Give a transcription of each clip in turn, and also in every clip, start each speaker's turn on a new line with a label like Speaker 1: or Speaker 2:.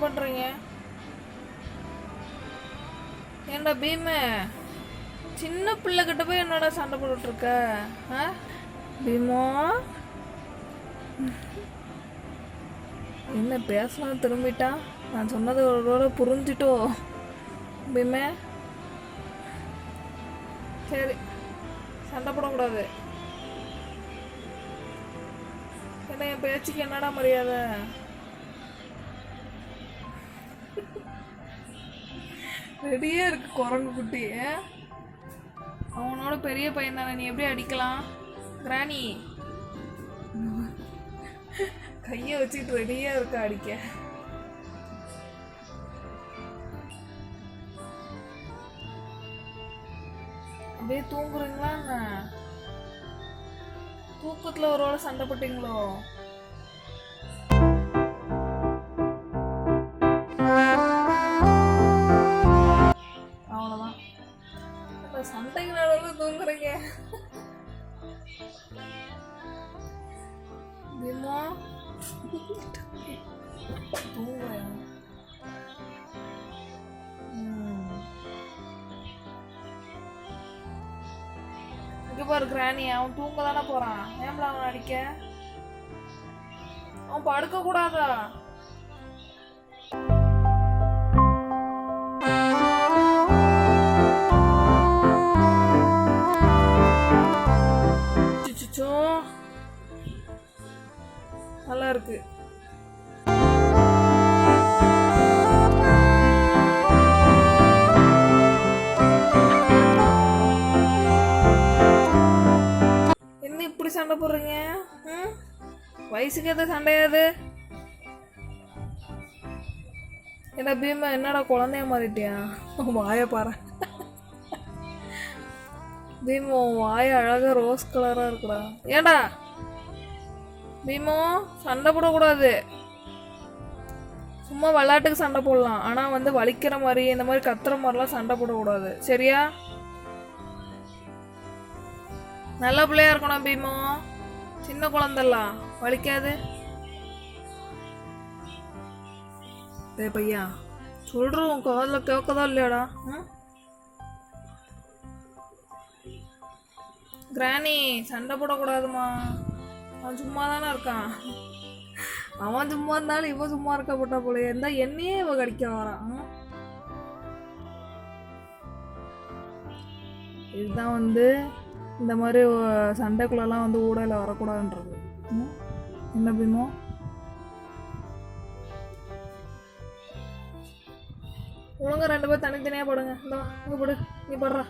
Speaker 1: பண்றீங்க? ஏன்டா பீமே? சின்ன பிள்ளை கிட்ட போய் என்னடா சண்டை போட்டுட்டுருக்க ஆ? பீமோ? என்ன பேசலாம் திரும்பிட்டான் நான் சொன்னது ஒரு தடவை புரிஞ்சிட்டோ? பீமே? சரி. சண்டை போடக்கூடாது. என்ன என் பேச்சுக்கு என்னடா மரியாதை? ரெடியே இருக்கு குரங்கு குட்டி அவனோட பெரிய பையன் தானே நீ எப்படி அடிக்கலாம்? கிராணி. கையை வச்சுட்டு ரெடியா இருக்க அடிக்க? அப்படியே தூங்குறீங்களா தூக்கத்துல ஒரு சண்டை போட்டீங்களோ? இப்போ சண்டைக்கு தூங்குறீங்க? தினோ. தூங்குறேன். ம். இங்க பாரு கிராணி அவன் தூங்க தானே போறான் ஏம்ல அவன் அடிக்க? அவன் படுக்க கூடாதா நல்லா இருக்கு. என்ன இப்படி சண்டை போடுறீங்க? ம்? வயசுக்கு எது சண்டையாது என்ன பீமா என்னடா குழந்தைய மாறிட்டியா? வாய பாரு. பீமோ உன் வாய் அழகா ரோஸ் கலரா இருக்குடா. ஏடா பீமோ சண்டை போடக்கூடாது. சும்மா விளையாட்டுக்கு சண்டை போடலாம். ஆனால் வந்து வலிக்கிற மாதிரி இந்த மாதிரி கத்துற மாதிரிலாம் சண்டை போடக்கூடாது. சரியா? நல்ல பிள்ளையா இருக்கணும் பீமோ. சின்ன குழந்தல்லாம் வலிக்காது. டேய் பையா சொல்றோம் காதல காதில் கேட்கதா இல்லையாடா? ம்? கிராணி சண்டை போடக்கூடாதுமா அவன் சும்மா தானே இருக்கான். அவன் சும்மா இருந்தாலும் இவன் சும்மா இருக்க போட்டா போல இருந்தா என்னையே இவ கடிக்க வரான் இதுதான் வந்து இந்த மாதிரி சண்டைக்குள்ளெல்லாம் வந்து ஊடையில் வரக்கூடாதுன்றது. என்ன பீமோ? ஒழுங்கா ரெண்டு பேரும் தனித்தனியா படுங்க. இந்த வா, இங்க நீ படுறா.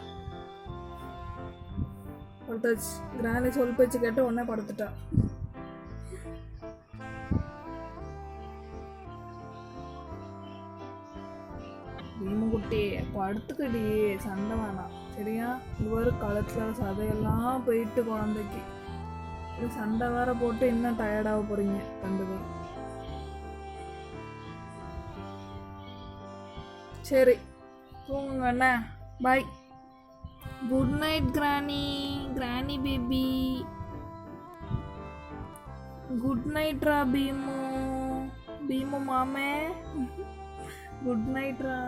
Speaker 1: படுத்தாச்சு. கிராணி சொல் பேச்சு கேட்டு உடனே படுத்துட்டா. பீமுக்குட்டி படுத்துக்கடி சண்டை வேணாம். சரியா? இவர் கழுத்துல சதையெல்லாம் போயிட்டு குழந்தைக்கு. இது சண்டை வேற போட்டு இன்னும் டயர்டாக போறீங்க? ரெண்டு பேரும். சரி தூங்குங்க அண்ணா. பாய் good night granny granny baby good night ரா பீமு. பீமு மாமே. குட் நைட் ரா